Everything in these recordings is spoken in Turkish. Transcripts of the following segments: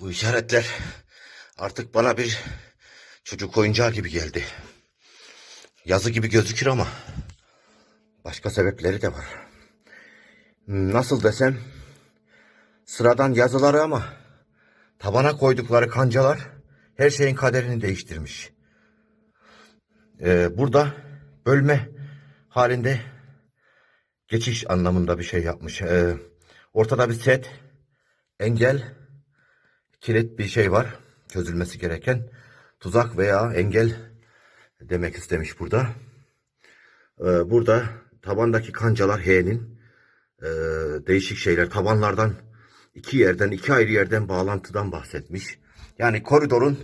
Bu işaretler artık bana bir çocuk oyuncağı gibi geldi. Yazı gibi gözükür ama başka sebepleri de var. Nasıl desem sıradan yazıları ama tabana koydukları kancalar her şeyin kaderini değiştirmiş. Ee, burada bölme halinde geçiş anlamında bir şey yapmış. Ee, ortada bir set, engel, kilit bir şey var. Çözülmesi gereken tuzak veya engel demek istemiş burada. Ee, burada tabandaki kancalar H'nin e, değişik şeyler tabanlardan iki yerden iki ayrı yerden bağlantıdan bahsetmiş. Yani koridorun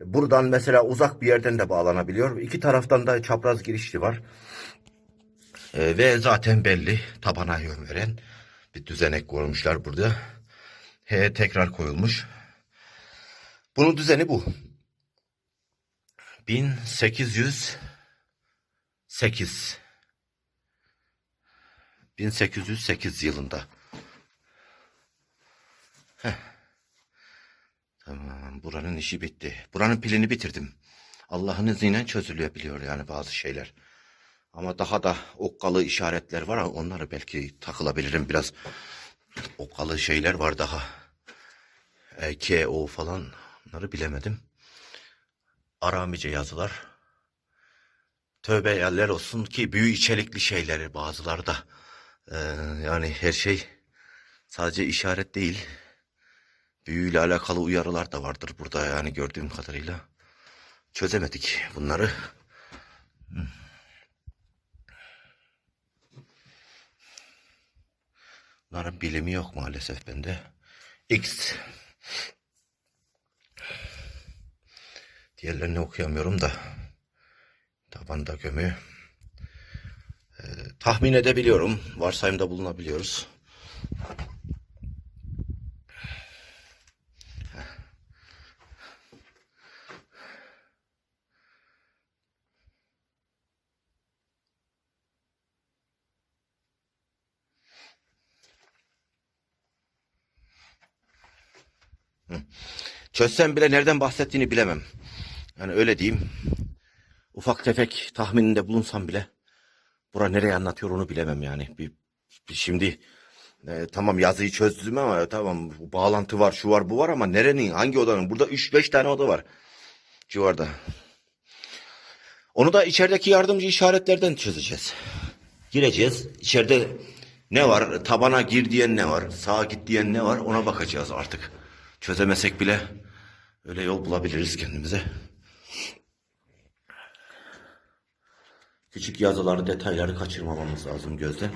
buradan mesela uzak bir yerden de bağlanabiliyor. İki taraftan da çapraz girişli var. Ee, ve zaten belli tabana yön veren bir düzenek koymuşlar burada. H tekrar koyulmuş. Bunun düzeni bu. 1808 1808 yılında. Heh. Tamam buranın işi bitti. Buranın pilini bitirdim. Allah'ın izniyle çözülebiliyor yani bazı şeyler. Ama daha da okkalı işaretler var. Onları belki takılabilirim biraz. Okkalı şeyler var daha. E, K, O falan. Onları bilemedim. Aramice yazılar. Tövbe yerler olsun ki büyü içerikli şeyleri bazıları da. E, yani her şey sadece işaret değil. Büyüyle alakalı uyarılar da vardır burada yani gördüğüm kadarıyla. Çözemedik bunları. Bunların bilimi yok maalesef bende. X. Diğerlerini okuyamıyorum da. Tabanda gömü. Ee, tahmin edebiliyorum. Varsayımda bulunabiliyoruz. Çözsem bile nereden bahsettiğini bilemem. Yani öyle diyeyim. Ufak tefek tahmininde bulunsam bile bura nereye anlatıyor onu bilemem yani. Bir, bir şimdi e, tamam yazıyı çözdüm ama tamam bağlantı var şu var bu var ama nerenin hangi odanın? Burada 3-5 tane oda var civarda. Onu da içerideki yardımcı işaretlerden çözeceğiz. Gireceğiz. İçeride ne var? Tabana gir diyen ne var? Sağa git diyen ne var? Ona bakacağız artık. Çözemesek bile öyle yol bulabiliriz kendimize. Küçük yazıları, detayları kaçırmamamız lazım gözden.